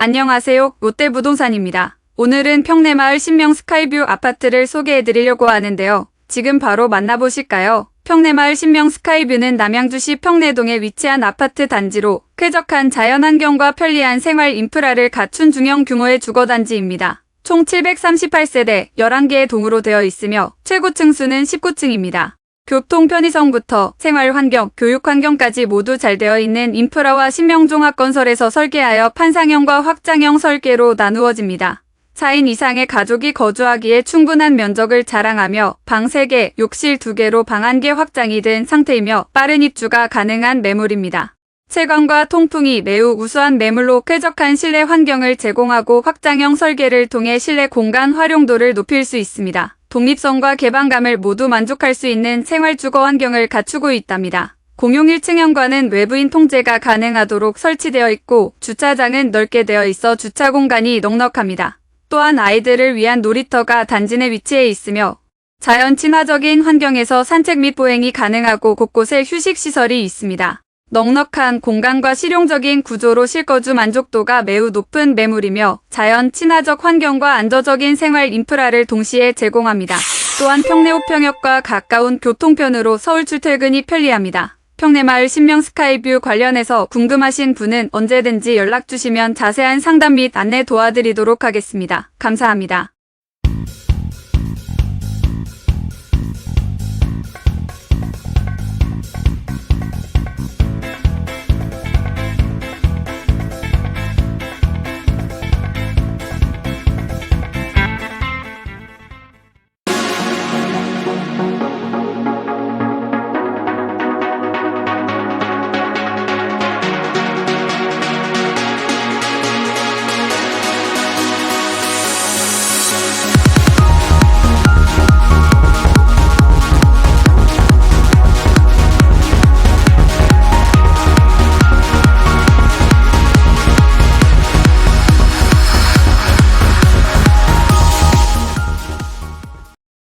안녕하세요. 롯데부동산입니다. 오늘은 평내마을 신명 스카이뷰 아파트를 소개해드리려고 하는데요. 지금 바로 만나보실까요? 평내마을 신명 스카이뷰는 남양주시 평내동에 위치한 아파트 단지로 쾌적한 자연환경과 편리한 생활 인프라를 갖춘 중형 규모의 주거단지입니다. 총 738세대 11개의 동으로 되어 있으며 최고 층 수는 19층입니다. 교통 편의성부터 생활 환경, 교육 환경까지 모두 잘 되어 있는 인프라와 신명종합 건설에서 설계하여 판상형과 확장형 설계로 나누어집니다. 4인 이상의 가족이 거주하기에 충분한 면적을 자랑하며 방 3개, 욕실 2개로 방 1개 확장이 된 상태이며 빠른 입주가 가능한 매물입니다. 채광과 통풍이 매우 우수한 매물로 쾌적한 실내 환경을 제공하고 확장형 설계를 통해 실내 공간 활용도를 높일 수 있습니다. 독립성과 개방감을 모두 만족할 수 있는 생활 주거 환경을 갖추고 있답니다. 공용 1층형과는 외부인 통제가 가능하도록 설치되어 있고 주차장은 넓게 되어 있어 주차 공간이 넉넉합니다. 또한 아이들을 위한 놀이터가 단지 내 위치해 있으며 자연 친화적인 환경에서 산책 및 보행이 가능하고 곳곳에 휴식시설이 있습니다. 넉넉한 공간과 실용적인 구조로 실거주 만족도가 매우 높은 매물이며 자연 친화적 환경과 안정적인 생활 인프라를 동시에 제공합니다. 또한 평내 우평역과 가까운 교통편으로 서울 출퇴근이 편리합니다. 평내마을 신명 스카이뷰 관련해서 궁금하신 분은 언제든지 연락 주시면 자세한 상담 및 안내 도와드리도록 하겠습니다. 감사합니다.